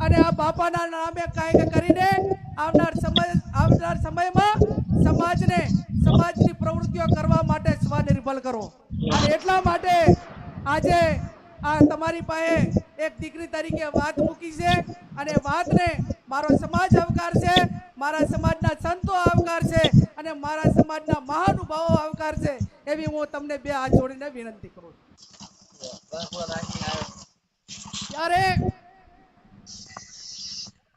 અને આ બાપાના નામે કાંઈક કરીને આવનાર સમય આવનાર સમયમાં સમાજને સમાજની પ્રવૃત્તિઓ કરવા માટે સ્વનિર્ભર કરો. અને એટલા માટે આજે આ તમારી પાસે એક દીકરી તરીકે વાત મૂકી છે અને વાતને મારો સમાજ આવકાર છે મારા સમાજના સંતો આવકાર છે અને મારા સમાજના મહાનુભાવો આવકાર છે એવી હું તમને બે હાથ જોડીને વિનંતી કરું છું. ત્યારે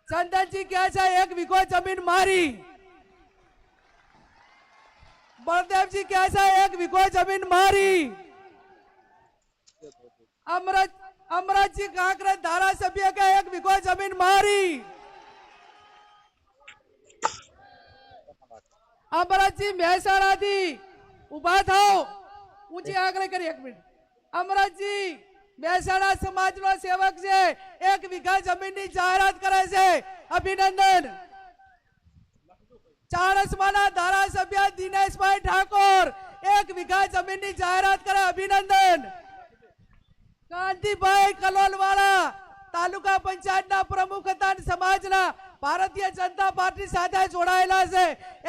ચંદનજી કહે છે, એક વીઘો જમીન મારી. બળદેવજી કહે છે, એક વીઘો જમીન મારી. અમરત અમરતજી કાંકરે ધારાસભ્ય કે એક વીઘો જમીન મારી. અમરતજી મહેસાણાથી ઊભા થાવ ઊંચી આગળ કરી, એક મિનિટ. અમરતજી મહેસાણા સમાજનો સેવક છે. એક વીઘા જમીનની જાહેરાત કરે છે. અભિનંદન. ચાણસમાના ધારાસભ્ય દિનેશભાઈ ઠાકોર એક વીઘા જમીનની જાહેરાત કરે. અભિનંદન. કાંતિભાઈ કલોલવાળા તાલુકા પંચાયતના પ્રમુખ હતા સમાજના ભારતીય જનતા પાર્ટી સાથે જોડાયેલા છે.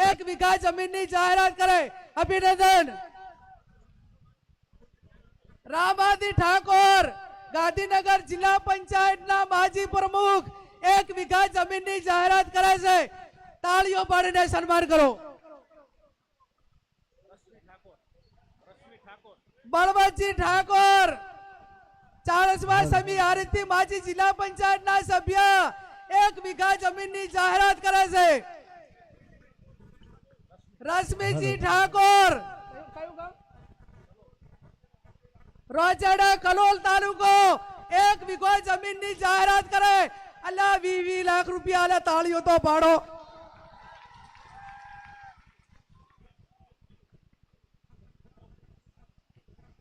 એક વીઘા જમીનની જાહેરાત કરે. અભિનંદન. રામાદી ઠાકોર ગાંધીનગર જિલ્લા પંચાયતના માજી પ્રમુખ એક વીઘા જમીનની જાહેરાત કરે છે. તાળીઓ પાડીને સન્માન કરો. બળવંતજી ઠાકોર ચાળસમા સમી હારીથી માજી જિલ્લા પંચાયતના સભ્ય એક વીઘા જમીનની જાહેરાત કરે છે. રશ્મિજી ઠાકોર રોજડા, કલોલ તાલુકો. એક વીઘો જમીનની જાહેરાત કરે. અલ્લા વી વી લાખ રૂપિયા અલ્યા તાળીઓ તો પાડો.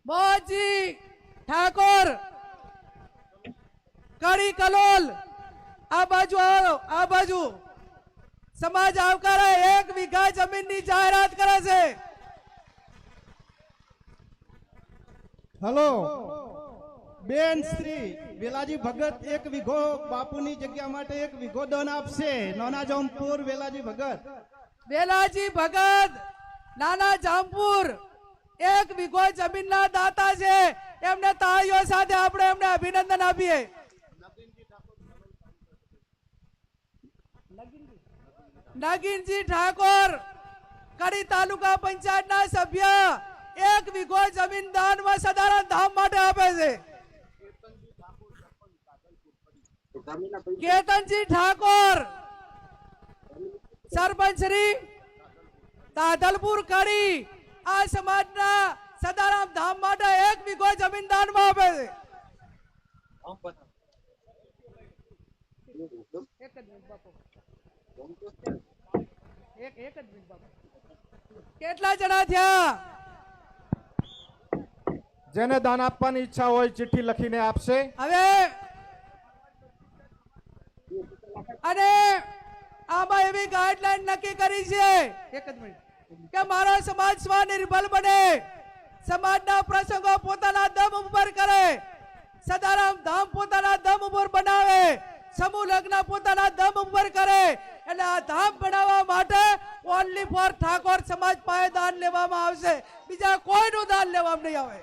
મોહનજી ઠાકોર, કડી કલોલ. આ બાજુ આવો, આ બાજુ. સમાજ આવકારે, એક વીઘા જમીનની જાહેરાત કરે છે. હલો. બેન શ્રી વેલાજી ભગત એક વીઘો બાપુની જગ્યા માટે એક વીઘો દાન આપશે. નાના જામપુર, વેલાજી ભગત. વેલાજી ભગત, નાના જામપુર, એક વીઘો જમીનના દાતા છે. એમને તાળીઓ સાથે આપણે એમને અભિનંદન આપીએ. નગીનજી ઠાકોર, કડી તાલુકા પંચાયતના સભ્ય. એક વીઘો જમીન દાનમાં સદાનંદ ધામ માટે આપે છે કેતનજી ઠાકોર, સરપંચ શ્રી તાધલપુર કડી, આ સમાજના સદારામ ધામ માટે એક વીઘો જમીન દાનમાં આપે છે. કેટલા જણા થયા જેને દાન આપવાની ઈચ્છા હોય ચિઠ્ઠી લખીને આપશે. હવે અને આમાં એવી ગાઈડલાઈન નક્કી કરી છે એક જ મિનિટ, કે મારો સમાજ સ્વનિર્ભર બને. સમાજના પ્રસંગો પોતાના દમ ઉપર કરે. સદારામ ધામ પોતાના દમ ઉપર બનાવે. સમૂહ લગ્ન પોતાના દમ ઉપર કરે. એટલે આ ધામ બનાવવા માટે ઓનલી ફોર ઠાકોર સમાજ પાસે દાન લેવામાં આવશે. બીજા કોઈનું દાન લેવામાં નહીં આવે.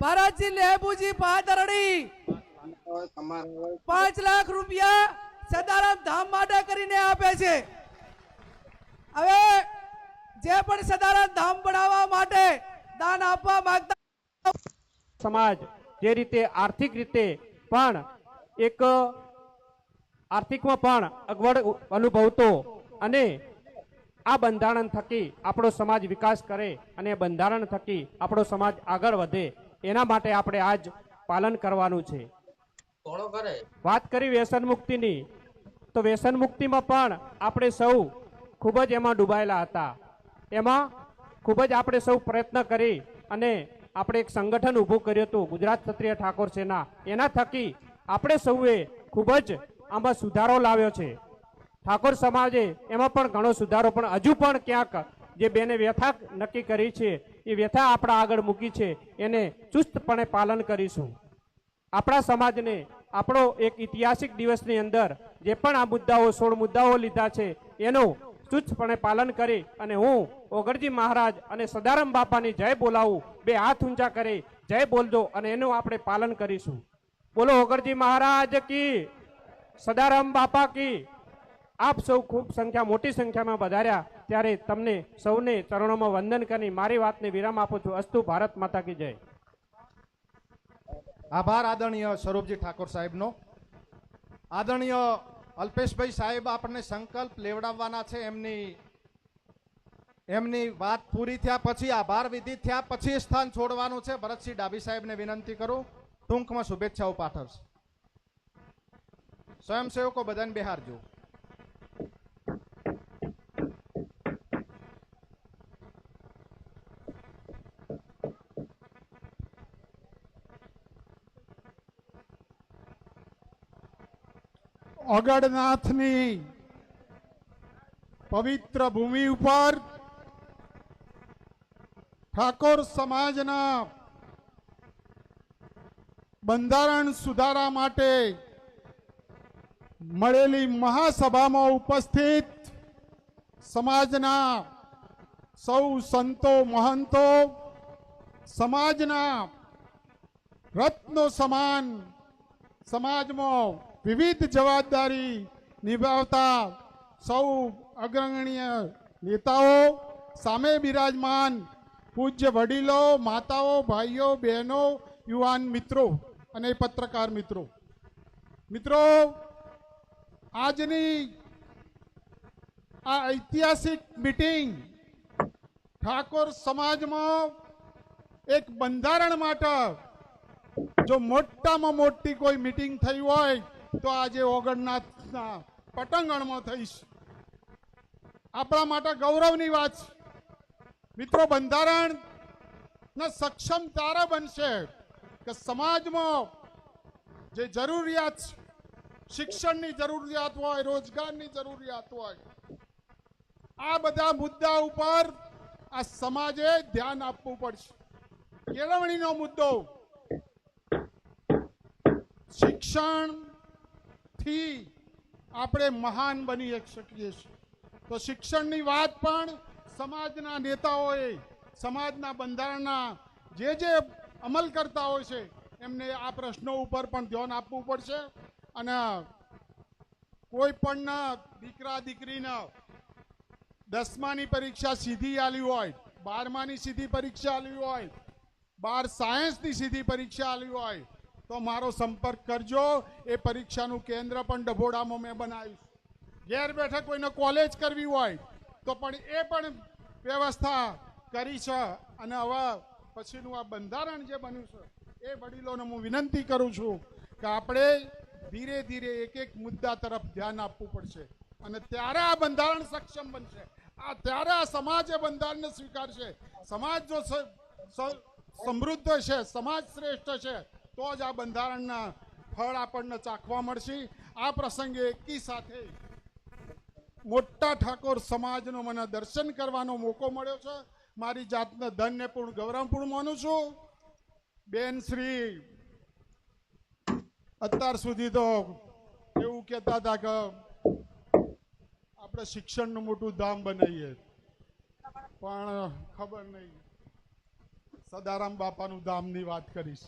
ભરતજી લેબુજી પાદરડી. પાંચ લાખ રૂપિયા સદારામ ધામ માટે કરીને આપે છે. હવે જે પણ સદારામ ધામ બનાવવા માટે દાન આપવા માંગતા સમાજ જે રીતે આર્થિક રીતે પણ એક આર્થિકમાં પણ અગવડ અનુભવતો અને આ બંધારણ થકી આપણો સમાજ વિકાસ કરે અને બંધારણ થકી આપણો સમાજ આગળ વધે એના માટે આપણે આજ પાલન કરવાનું છે. વાત કરી વ્યસન મુક્તિની. તો વ્યસન મુક્તિમાં પણ આપણે સૌ ખૂબ જ એમાં ડૂબાયેલા હતા. એમાં ખૂબ જ આપણે સૌ પ્રયત્ન કરી અને આપણે એક સંગઠન ઊભું કર્યું હતું ગુજરાત ક્ષત્રિય ઠાકોર સેના. એના થકી આપણે સૌએ ખૂબ જ આમાં સુધારો લાવ્યો છે. ઠાકોર સમાજે એમાં પણ ઘણો સુધારો, પણ હજુ પણ ક્યાંક જે બેને વ્યથા નક્કી કરી છે, એ વ્યથા આપણા આગળ મૂકી છે, એને ચુસ્તપણે પાલન કરીશું. આપણા સમાજને, આપણો એક ઐતિહાસિક દિવસની અંદર જે પણ આ મુદ્દાઓ, સોળ મુદ્દાઓ લીધા છે, એનું ચુસ્તપણે પાલન કરી અને હું ઓગરજી મહારાજ અને સદારામ બાપાની જય બોલાવું, બે હાથ ઊંચા કરી, જય બોલજો અને એનું આપણે પાલન કરીશું. બોલો ઓગરજી મહારાજ કી, સદારામ બાપા કી. આપ સૌ ખૂબ સંખ્યા, મોટી સંખ્યામાં વધાર્યા ત્યારે તમને સૌને ચરણોમાં વંદન કરી મારી વાતને વિરામ આપું છું. અસ્તુ ભારત માતા કી જય. આભાર આદરણીય સ્વરૂપજી ઠાકોર સાહેબનો. આદરણીય અલ્પેશભાઈ સાહેબ, આપણને સંકલ્પ લેવડાવવાના છે એમની એમની વાત પૂરી થયા પછી, આભાર વિધિ થયા પછી સ્થાન છોડવાનું છે. ભરતસિંહ ડાભી સાહેબને વિનંતી કરું. ટૂંકમાં શુભેચ્છાઓ પાઠવશે. સ્વયંસેવકો બધાને બિહારજો. અગડનાથની પવિત્ર ભૂમિ ઉપર ઠાકોર સમાજના બંધારણ સુધારા માટે મળેલી મહાસભામાં ઉપસ્થિત સમાજના સૌ સંતો, મહંતો, સમાજના રત્નો સમાન સમાજમાં વિવિધ જવાબદારી નિભાવતા સૌ અગ્રગણ્ય નેતાઓ, સામે બિરાજમાન પૂજ્ય વડીલો, માતાઓ, ભાઈઓ, બહેનો, યુવાન મિત્રો અને પત્રકાર મિત્રો. મિત્રો, આજની આ ઐતિહાસિક મિટિંગ ઠાકોર સમાજમાં એક બંધારણ માટે જો મોટામાં મોટી કોઈ મિટિંગ થઈ હોય તો આજે ઓગણનાથના પટંગણમાં થઈશ. આપણા માટે ગૌરવની વાત મિત્રો બંધારણ ના સક્ષમ તારા બનશે કે સમાજમાં જે જરૂરિયાત શિક્ષણની જરૂરિયાત હોય, રોજગારની જરૂરિયાત હોય, આ બધા મુદ્દા ઉપર આ સમાજે ધ્યાન આપવું પડશે. કેળવણીનો મુદ્દો, શિક્ષણ થી આપણે મહાન બની શકીએ છીએ. તો શિક્ષણની વાત પણ સમાજના નેતાઓએ, સમાજના બંધારણના જે જે અમલ કરતા હોય છે, એમને આ પ્રશ્નો ઉપર પણ ધ્યાન આપવું પડશે. અને કોઈ પણ દીકરા દીકરીના દસમાની પરીક્ષા સીધી આલી હોય, બારમાની સીધી પરીક્ષા આલી હોય, બાર સાયન્સની સીધી પરીક્ષા આલી હોય તો મારો સંપર્ક કરજો. એ પરીક્ષાનું કેન્દ્ર પણ ડભોડામાં મેં બનાવીશ ઘેર બેઠા કોઈને કોલેજ કરવી હોય, તો પણ એ પણ વ્યવસ્થા કરી છે. અને હવે પછીનું આ બંધારણ જે બન્યું છે, એ વડીલોને હું વિનંતી કરું છું કે આપણે ધીરે ધીરે એક એક મુદ્દા તરફ ધ્યાન આપવું પડશે. અને ત્યારે આ બંધારણ સક્ષમ બનશે. આ ત્યારે આ સમાજ એ બંધારણને સ્વીકારશે. સમાજ જો સમૃદ્ધ છે, સમાજ શ્રેષ્ઠ છે તો જ આ બંધારણના ફળ આપણને ચાખવા મળશે. આ પ્રસંગે એકી સાથે મોટા ઠાકોર સમાજનો મને દર્શન કરવાનો મોકો મળ્યો છે. મારી જાતને ધન્યપૂર્ણ ગૌરવપૂર્ણ માનું છું. બેન શ્રી, અત્યાર સુધી તો એવું કહેતા હતા કે આપણે શિક્ષણનું મોટું ધામ બનાવીએ. પણ ખબર નહીં. સદારામ બાપાનું ધામની વાત કરીશ.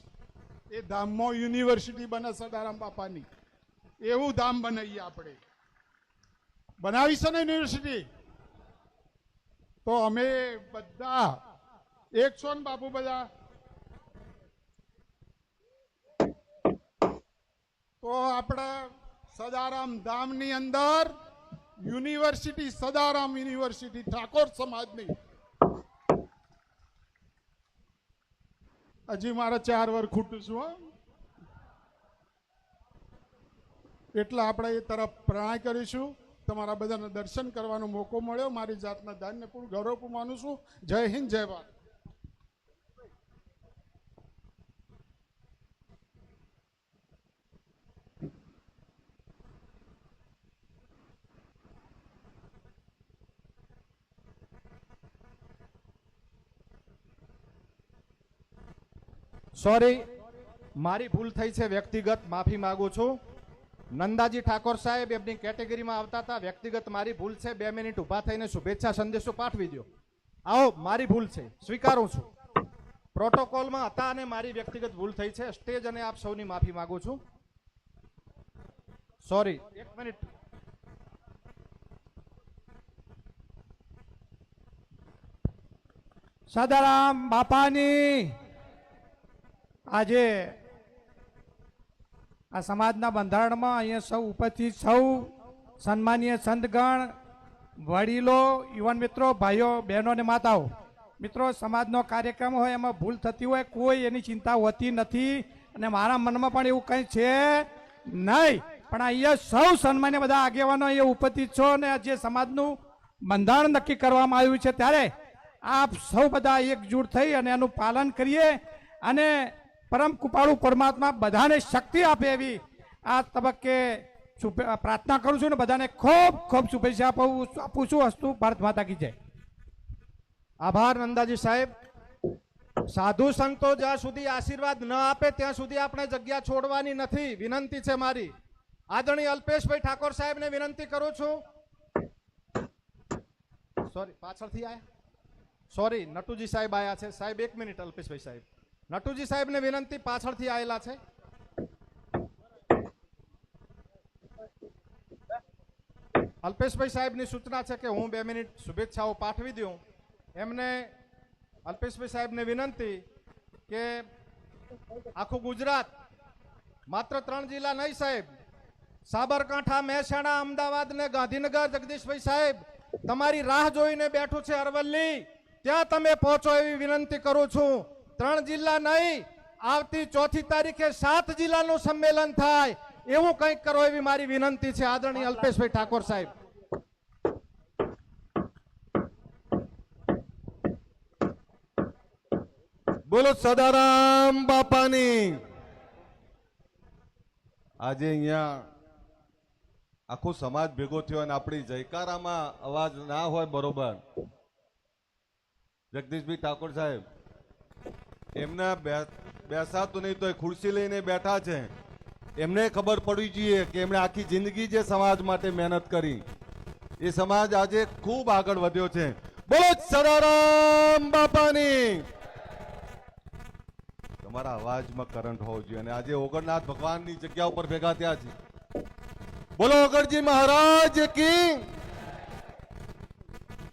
એ ધામમાં યુનિવર્સિટી બને સદારામ બાપાની. એવું ધામ બનાવીએ આપણે. બનાવી ને યુનિવર્સિટી? તો અમે બધા એક છો ને બાપુ બધા? તો આપણા સદારામ ધામની અંદર યુનિવર્સિટી સદારામ યુનિવર્સિટી ઠાકોર સમાજની હજી મારે ચાર વાર ખૂટું છું હો. એટલે આપણે એ તરફ પ્રણય કરીશું. તમારા બધાને દર્શન કરવાનો મોકો મળ્યો. મારી જાતના ધાન્યપૂર્ણ ગૌરવ માનું છું. જય હિન્દ, જય ભારત. સોરી મારી ભૂલ થઈ છે, વ્યક્તિગત, માફી માગું છું. નંદાજી ઠાકોર સાહેબ એમની કેટેગરીમાં આવતા હતા. વ્યક્તિગત મારી ભૂલ છે, બે મિનિટ ઊભા થઈને શુભેચ્છા સંદેશો પાઠવી દો આવો, મારી ભૂલ છે, સ્વીકારું છું. પ્રોટોકોલમાં હતા અને મારી વ્યક્તિગત ભૂલ થઈ છે, સ્ટેજ અને આપ સૌની માફી માગું છું. સોરી એક મિનિટ. સદારામ બાપાની આજે આ સમાજના બંધારણમાં અહીંયા સૌ ઉપસ્થિત સૌ સન્માનીય સંતગણ, વડીલો, યુવાન મિત્રો, ભાઈઓ, બહેનો અને માતાઓ. મિત્રો, સમાજનો કાર્યક્રમ હોય એમાં ભૂલ થતી હોય, કોઈ એની ચિંતા હોતી નથી અને મારા મનમાં પણ એવું કંઈ છે નહીં. પણ અહીંયા સૌ સન્માન્ય બધા આગેવાનો અહીંયા ઉપસ્થિત છો અને જે સમાજનું બંધારણ નક્કી કરવામાં આવ્યું છે ત્યારે આપ સૌ બધા એકજૂટ થઈ અને એનું પાલન કરીએ અને પરમ કૃપાળુ પરમાત્મા બધાને શક્તિ આપે એવી આ તબક્કે પ્રાર્થના કરું છું ને બધાને ખૂબ ખૂબ શુભેચ્છા આપું આપું છું હસ્તુ ભારત માતા કી જય. આભાર નંદાજી સાહેબ. સાધુ સંતો જ્યાં સુધી આશીર્વાદ ન આપે ત્યાં સુધી આપણે જગ્યા છોડવાની નથી. વિનંતી છે મારી. આદરણીય અલ્પેશભાઈ ઠાકોર સાહેબને વિનંતી કરું છું. સોરી પાછળથી આયા? સોરી નટુજી સાહેબ આયા છે. સાહેબ, એક મિનિટ અલ્પેશભાઈ સાહેબ. નટુજી સાહેબને વિનંતી પાછળથી આવેલા છે. અલ્પેશભાઈ સાહેબની સૂચના છે કે હું બે મિનિટ શુભેચ્છાઓ પાઠવી દઉં. એમને અલ્પેશભાઈ સાહેબને વિનંતી કે આખું ગુજરાત, માત્ર ત્રણ જિલ્લા નહીં સાહેબ, સાબરકાંઠા, મહેસાણા, અમદાવાદ ને ગાંધીનગર જગદીશભાઈ સાહેબ, તમારી રાહ જોઈને બેઠું છે અરવલ્લી. ત્યાં તમે પહોંચો એવી વિનંતી કરું છું. ત્રણ જિલ્લા નહીં, આવતી ચોથી તારીખે સાત જિલ્લાનું સંમેલન થાય. એવું કંઈક કરો એવી મારી વિનંતી છે. આદરણીય અલ્પેશભાઈ ઠાકોર સાહેબ. બોલો સદારામ બાપાની. આજે અહીંયા આખો સમાજ ભેગો થયો અને આપણી જયકારામાં અવાજ ના હોય બરોબર. જગદીશભાઈ ઠાકોર સાહેબ એમના બેસાતું નહીં તો એ ખુરશી લઈને બેઠા છે. એમને ખબર પડવી જોઈએ કે એમણે આખી જિંદગી જે સમાજ માટે મહેનત કરી, એ સમાજ આજે ખૂબ આગળ વધ્યો છે. બોલો સદારામ બાપાની! તમારા અવાજમાં કરંટ હોવો જોઈએ અને આજે ઓગણનાથ ભગવાનની જગ્યા ઉપર ભેગા થયા છે. બોલો ઓગણજી મહારાજ કી!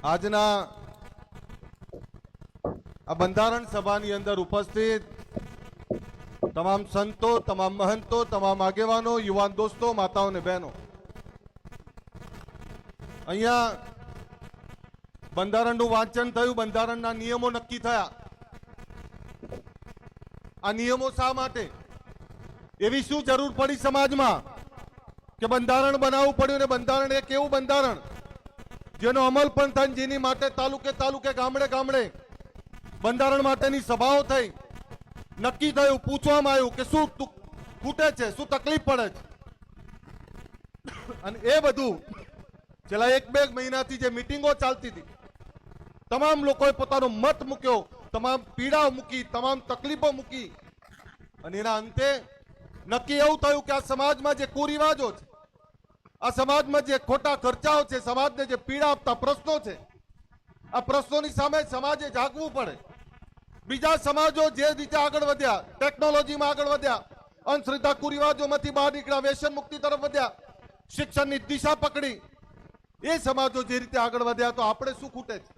આજના આ બંધારણ સભાની અંદર ઉપસ્થિત તમામ સંતો, તમામ મહંતો, તમામ આગેવાનો, યુવાન દોસ્તો, માતાઓ અને બહેનો. અહીંયા બંધારણનું વાંચન થયું, બંધારણના નિયમો નક્કી થયા. આ નિયમો શા માટે? એવી શું જરૂર પડી સમાજમાં કે બંધારણ બનાવવું પડ્યું ને બંધારણ એક એવું બંધારણ જેનો અમલ પણ થાય જેની માટે તાલુકે તાલુકે, ગામડે ગામડે બંધારણ માટેની સભાઓ થઈ. નક્કી થયું, પૂછવામાં આવ્યું કે શું ખૂટે છે, શું તકલીફ પડે છે? અને એ બધું છેલ્લા એક બે મહિનાથી જે મિટિંગો ચાલતી હતી, તમામ લોકોએ પોતાનો મત મૂક્યો, તમામ પીડાઓ મૂકી, તમામ તકલીફો મૂકી. અને એના અંતે નક્કી એવું થયું કે આ સમાજમાં જે કુરિવાજો છે, આ સમાજમાં જે ખોટા ખર્ચાઓ છે, સમાજને જે પીડા આપતા પ્રશ્નો છે, આ પ્રશ્નોની સામે સમાજે જાગવું પડે. બીજા સમાજો જે રીતે આગળ વધ્યા ટેકનોલોજીમાં આગળ વધ્યા, અંધશ્રદ્ધા કુરિવાજોમાંથી બહાર નીકળ્યા, વ્યસન મુક્તિ તરફ વધ્યા, શિક્ષણની દિશા પકડી, એ સમાજો જે રીતે આગળ વધ્યા તો આપણે શું ખૂટે છે?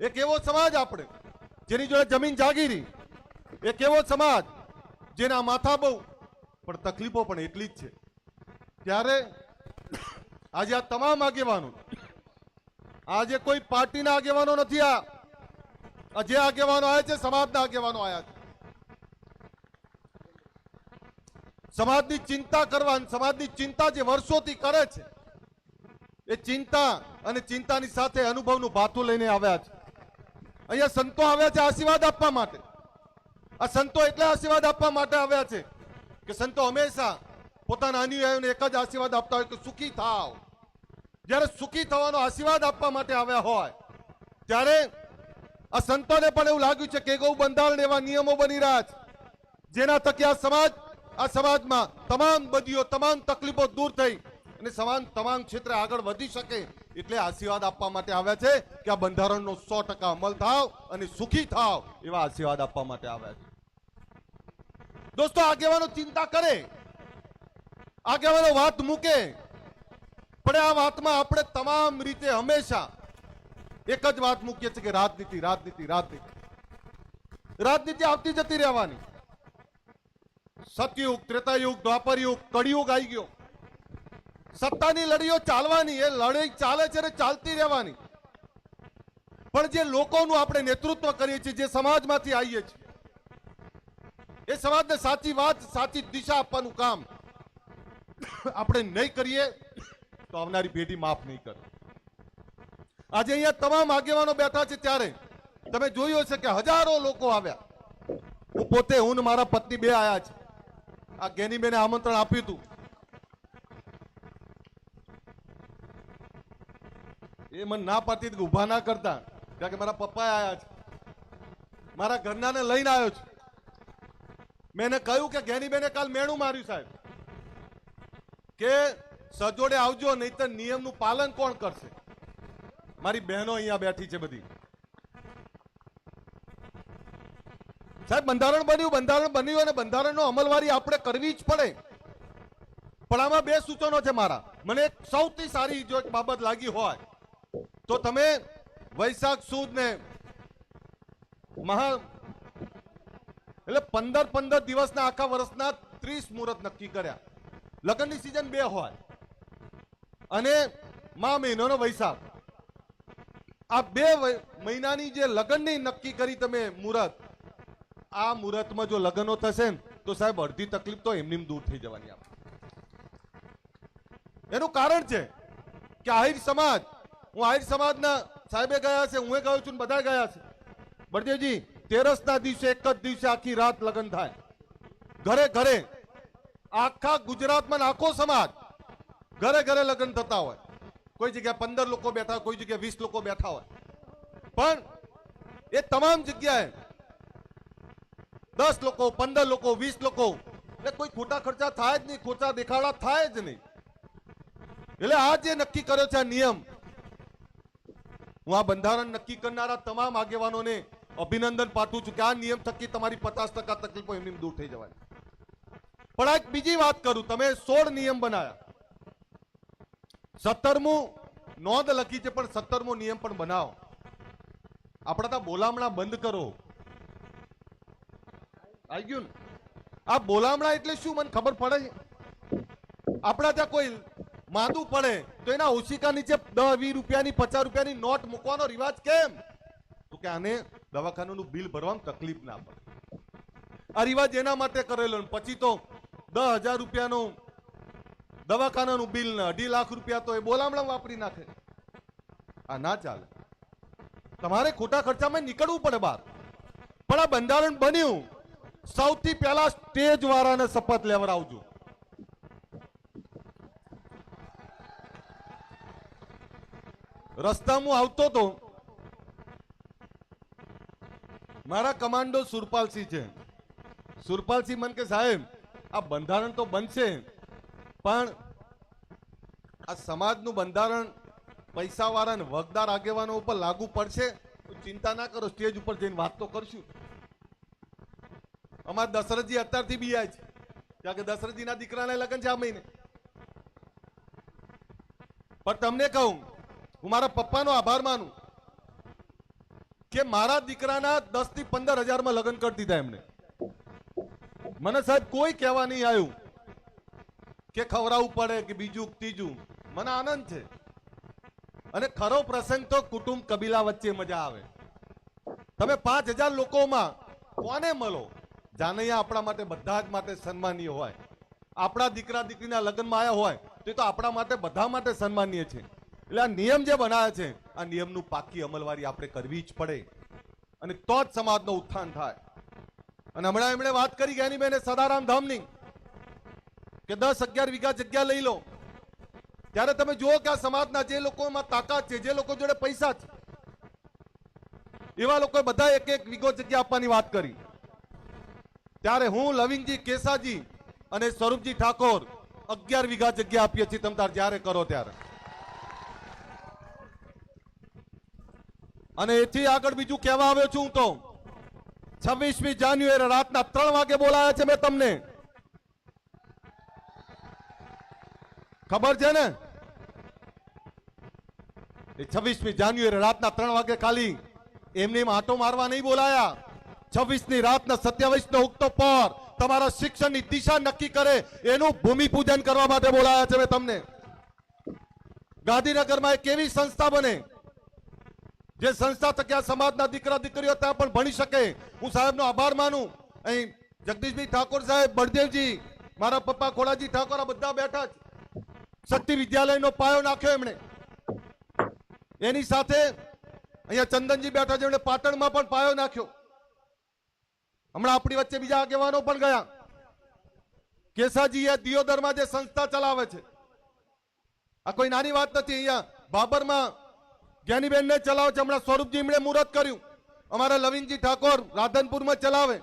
એક એવો સમાજ આપણે, જેની જોડે જમીન જાગીરી એક એવો સમાજ જેના માથા બહુ, પણ તકલીફો પણ એટલી જ છે. ત્યારે આજે આ તમામ આગેવાનો, આજે કોઈ પાર્ટીના આગેવાનો નથી આ જે આગેવાનો આવ્યા છે, સમાજના આગેવાનો આવ્યા છે. સમાજની ચિંતા કરવા સમાજની ચિંતા જે વર્ષોથી કરે છે, એ ચિંતા અને ચિંતાની સાથે અનુભવનું ભાથું લઈને આવ્યા છે. અહીંયા સંતો આવ્યા છે આશીર્વાદ આપવા માટે. આ સંતો એટલે આશીર્વાદ આપવા માટે આવ્યા છે કે સંતો હંમેશા પોતાના અનુયાયીઓને એક જ આશીર્વાદ આપતા હોય કે સુખી થાવ. જ્યારે સુખી થવાનો આશીર્વાદ આપવા માટે આવ્યા હોય, ત્યારે આ સંતોને પણ એવું લાગ્યું છે કે ગૌ બંધારણ એવા નિયમો બની રહ્યા છે. જેના થકી આ સમાજ, આ સમાજમાં તમામ બદીઓ, તમામ તકલીફો દૂર થઈ અને સમાન, તમામ ક્ષેત્રે આગળ વધી શકે એટલે આશીર્વાદ આપવા માટે આવ્યા છે કે આ બંધારણનો સો ટકા અમલ થાવ અને સુખી થાવ એવા આશીર્વાદ આપવા માટે આવ્યા છે. દોસ્તો, આગેવાનો ચિંતા કરે. આગેવાનો વાત મૂકે. પણ આ વાતમાં આપણે તમામ રીતે હંમેશા એક જ વાત મૂકીએ છીએ કે રાજનીતિ રાજનીતિ રાજનીતિ. રાજનીતિ આવતી જતી રહેવાની. સતયુગ, ત્રેતાયુગ, દ્વાપરયુગ, કળિયુગ આવી ગયો. સત્તાની લડીઓ ચાલવાની, એ લડાઈ ચાલે છે ને ચાલતી રહેવાની. પણ જે લોકોનું આપણે નેતૃત્વ કરીએ છીએ, જે સમાજમાંથી આવીએ છીએ, એ સમાજને સાચી વાત, સાચી દિશા આપવાનું કામ આપણે નહીં કરીએ, તો આવનારી પેઢી માફ નહીં કરે. આજે અહીંયા તમામ આગેવાનો બેઠા છે ત્યારે તમે જોયું હશે કે હજારો લોકો આવ્યા. હું પોતે, હું મારા પત્ની બે આવ્યા છે. આ ગેનીબેને આમંત્રણ આપ્યું હતું. એ મને ના પાડતી કે ઊભા ના કરતા, કારણ કે મારા પપ્પા આવ્યા છે. મારા ઘરનાને લઈને આવ્યો છું. મેં એને કહ્યું કે ગેનીબેને કાલ મેણું માર્યું સાહેબ. કે સજોડે આવજો, નહીતર નિયમનું પાલન કોણ કરશે? મારી બહેનો અહીંયા બેઠી છે બધી. સાહેબ, બંધારણ બન્યું બંધારણ બન્યું અને બંધારણનો અમલવારી આપણે કરવી જ પડે. પણ આમાં બે સૂચનો છે મારા. મને સૌથી સારી જો એક બાબત લાગી હોય, તો તમે વૈશાખ સુદ ને મહા એટલે પંદર પંદર દિવસના આખા વર્ષના ત્રીસ મુહૂર્ત નક્કી કર્યા. લગ્નની સિઝન બે હોય. અને મા મહિનાનો વૈશાખ. આ બે મહિનાની જે લગ્નની નક્કી કરી તમે, મુહૂર્ત. આ મુહૂર્તમાં જો લગ્નો થશે ને, તો સાહેબ અડધી તકલીફ તો એમની દૂર થઈ જવાની આપણે એનું કારણ છે કે આહિર સમાજ, હું આહિર સમાજના સાહેબે ગયા છે હું ગયો છું બધા ગયા છે. બળદેવજી, તેરસના દિવસે, એક જ દિવસે આખી રાત લગ્ન થાય. ઘરે ઘરે, આખા ગુજરાતમાં આખો સમાજ ઘરે ઘરે લગ્ન થતા હોય. કોઈ જગ્યાએ પંદર લોકો બેઠા હોય, કોઈ જગ્યાએ વીસ લોકો બેઠા હોય. પણ એ તમામ જગ્યાએ દસ લોકો, પંદર લોકો, વીસ લોકો, એટલે કોઈ ખોટા ખર્ચા થાય જ નહીં, ખોટા દેખાડા થાય જ નહીં. એટલે આ જે નક્કી કર્યો છે આ નિયમ, હું આ બંધારણ નક્કી કરનારા તમામ આગેવાનોને અભિનંદન પાઠવું છું કે આ નિયમ થકી તમારી પચાસ ટકા તકલીફો એમની દૂર થઈ જવાય પણ આ એક બીજી વાત કરું, તમે સોળ નિયમ બનાયા. સત્તરમું નોંધ લખી છે પણ સત્તરમો નિયમ પણ બનાવો. આપણા તો બોલામણા બંધ કરો. આવી ગયું આ બોલામણા એટલે શું? મને ખબર પડે આપણા ત્યાં કોઈ માંદું પડે તો એના ઓશિકા નીચે દસ વીસ રૂપિયાની પચાસ રૂપિયાની નોટ મૂકવાનો રિવાજ કેમ? તો કે આને દવાખાનાનું બિલ ભરવામાં તકલીફ ના પડે. આ રિવાજ એના માટે કરેલો પછી તો દસ હજાર રૂપિયાનું દવાખાનાનું બિલ ને અઢી લાખ રૂપિયા તો એ બોલામણા વાપરી નાખે. આ ના ચાલે. તમારે ખોટા ખર્ચામાં નીકળવું પડે બહાર. પણ આ બંધારણ બન્યું. સૌથી પહેલા સ્ટેજ વાળાને શપથ લેવડાવજો રસ્તામાં આવતો તો મારા કમાન્ડો સુરપાલસિંહ છે. સુરપાલસિંહ મન કે સાહેબ, આ બંધારણ તો બનશે. પણ આ સમાજનું બંધારણ પૈસાવાળા ને વગદાર આગેવાનો ઉપર લાગુ પડશે ચિંતા ના કરો, સ્ટેજ ઉપર જઈને વાત તો કરશું. અમારા દશરથજી અત્યારથી બી છે. કારણ કે દશરથજીના દીકરાને લગ્ન છે આ મહિને. પણ તમને કહું, હું મારા પપ્પાનો આભાર માનું કે મારા દીકરાના દસથી પંદર હજારમાં લગ્ન કરી દીધા એમને. મને સાહેબ કોઈ કહેવા નહીં આવ્યું. કે ખવડાવવું પડે કે બીજું ત્રીજું? મને આનંદ છે. અને ખરો પ્રસંગ તો કુટુંબ કબીલા વચ્ચે મજા આવે. તમે પાંચ હજાર લોકોમાં કોને મળો? જાનૈયા આપણા માટે બધા જ માટે સન્માનીય હોય. આપણા દીકરા દીકરીના લગ્નમાં આવ્યા હોય, તો એ તો આપણા માટે બધા માટે સન્માનીય છે. એટલે આ નિયમ જે બનાવે છે, આ નિયમનું પાકી અમલવારી આપણે કરવી જ પડે. અને તો જ સમાજનો ઉત્થાન થાય. અને હમણાં એમણે વાત કરી ગયા બેને સદારામ ધામની. કે દસ અગિયાર વીઘા જગ્યા લઈ લો. ત્યારે તમે જુઓ કે આ સમાજના જે લોકોમાં તાકાત છે, જે લોકો જોડે પૈસા છે, એવા લોકોએ બધા એક એક વીઘો જગ્યા આપવાની વાત કરી. ત્યારે હું લવિંગજી કેસાજી અને સ્વરૂપજી ઠાકોર અગિયાર વીઘા જગ્યા આપીએ છીએ તમ જ્યારે કરો ત્યારે. અને એથી આગળ બીજું કહેવા આવ્યો છું હું તો, છવ્વીસમી જાન્યુઆરી રાતના ત્રણ વાગે બોલાયા છે મેં તમને. ખબર છે ને? એ છવ્વીસમી જાન્યુઆરી રાતના ત્રણ વાગે ખાલી એમને એમ આંટો મારવા નહીં બોલાયા. છવ્વીસની રાતના સત્યાવીસ નો ઉગતો પર તમારા શિક્ષણની દિશા નક્કી કરે એનું ભૂમિ પૂજન કરવા માટે બોલાયા છે મેં તમને. ગાંધીનગરમાં એક એવી સંસ્થા બને જે સંસ્થા થકી સમાજના દીકરા દીકરીઓ ત્યાં પણ ભણી શકે. હું સાહેબનો આભાર માનું. અહીં જગદીશભાઈ ઠાકોર સાહેબ, બળદેવજી, મારા પપ્પા ખોડાજી ઠાકોર આ બધા બેઠા છે શક્તિ વિદ્યાલયનો પાયો નાખ્યો એમણે. એની સાથે અહીંયા ચંદનજી બેઠા છે, એમણે પાટણમાં પણ પાયો નાખ્યો. હમણાં આપણી વચ્ચે બીજા આગેવાનો પણ ગયા. કેસાજી એ દિયોદરમાં જે સંસ્થા ચલાવે છે, આ કોઈ નાની વાત નથી, અહીંયા બાબરમાં જ્ઞાનીબેનને ચલાવે છે, હમણાં સ્વરૂપજી એમણે મુહૂર્ત કર્યું. અમારા લવિનજી ઠાકોર રાધનપુરમાં ચલાવે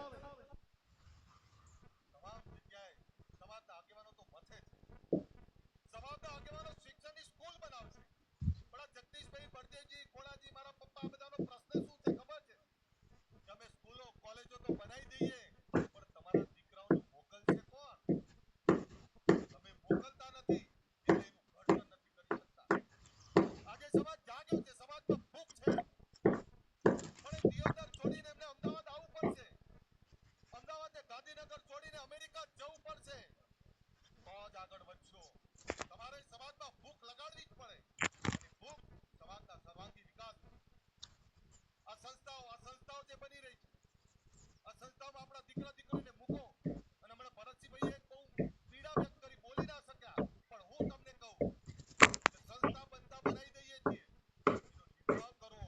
સમાજના આગેવાનો શિક્ષણની સ્કૂલ બનાવશે પણ આ જગદીશભાઈ બળદેવજી ખોડાજી મારા પપ્પા આ બધાનો પ્રશ્ન શું છે ખબર છે કે અમે સ્કૂલો કોલેજો તો બનાવી દઈએ પણ તમારા દીકરાઓને મોકલશે કોણ તમે મોકલતા નથી એટલે એનું ઘડતર નથી કરી શકતા આજે સમાજ જાગ્યો છે સમાજમાં ભૂખ છે પણ એ દિયોદર છોડીને એમને અમદાવાદ આવવું પડશે અમદાવાદ ગાંધીનગર છોડીને અમેરિકા જવું પડશે તો જ આગળ વધશો તમારે સમાજમાં ભૂખ લગાડવી જ પડે અને ભૂખ સમાજના સર્વાંગી વિકાસ આ સંસ્થાઓ આ સંસ્થાઓ જે બની રહી છે. આ આપણા દીકરા દીકરીને મૂકો અને હમણાં ભરતસિંહભાઈએ એક બહુ પીડા વ્યક્ત કરી બોલી ના શક્યા પણ હું તમને કહું કે સંસ્થા બનતા બનાવી દઈએ છીએ એનો નિર્વાહ કરો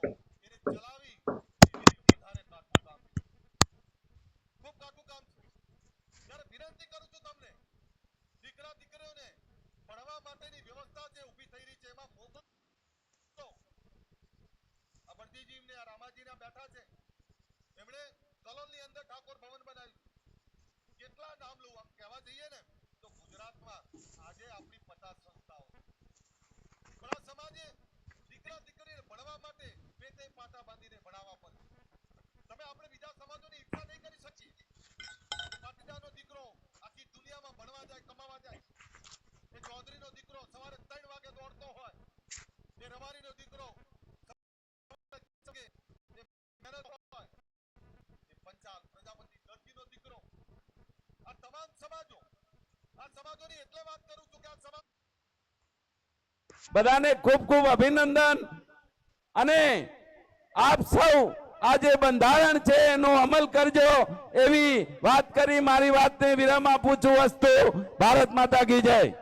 એને ચલાવી એ વધારે કાઠું કામ છે ખૂબ કાઠું કામ છે ત્યારે વિનંતી કરું છું તમને દીકરા દીકરીઓને ભણવા માટેની વ્યવસ્થા જે ઊભી થઈ રહી છે એમાં મોકલો આ બળજીજી ને આ રામાજીના બેઠા છે એમણે કલોલની અંદર ઠાકોર ભવન બનાવ્યું કેટલા નામ લઉં આમ કહેવા જઈએ ને તો ગુજરાતમાં આજે આપણી પચાસ સંસ્થાઓ. ઘણા સમાજે દીકરા દીકરીને ભણવા માટે બે તે પાટા બાંધીને ભણાવવા પડે. તમે આપણે બીજા સમાજોની ઈચ્છા નહીં કરી શકીએ. પાટીદારનો દીકરો આખી દુનિયામાં ભણવા જાય, કમાવા જાય. એ ચૌધરીનો દીકરો સવારે ત્રણ વાગે દોડતો હોય. એ રવારીનો દીકરો સવારે એ મહેનત હોય એ પંચાલ પ્રજાપતિ દરજીનો દીકરો આ તમામ સમાજો આ સમાજોની એટલે વાત કરું છું કે આ સમાજ બધાને ખૂબ ખૂબ અભિનંદન. અને આપ સૌ આ જે બંધારણ છે એનો અમલ કરજો એવી વાત કરી મારી વાતને વિરામ આપું છું વસ્તુ. ભારત માતા કી જય.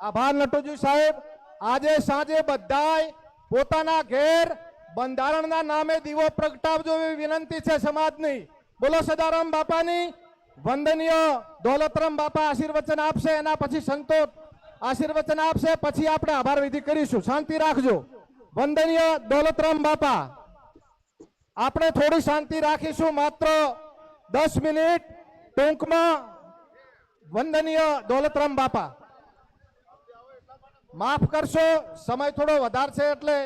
આભાર નટુજી સાહેબ. આજે સાંજે બધાય પોતાના ઘેર બંધારણના નામે દીવો પ્રગટાવજો એવી વિનંતી છે સમાજની. બોલો સદારામ બાપાની. વંદનીય દોલતરામ બાપા આશીર્વચન આપશે, એના પછી સંતો આશીર્વચન આપશે, પછી આપણે આભાર વિધિ કરીશું. શાંતિ રાખજો. વંદનીય દોલતરામ બાપા, આપણે થોડી શાંતિ રાખીશું માત્ર દસ મિનિટ ટૂંકમાં. વંદનીય દોલતરામ બાપા, માફ કરશો, સમય થોડો વધારે છે એટલે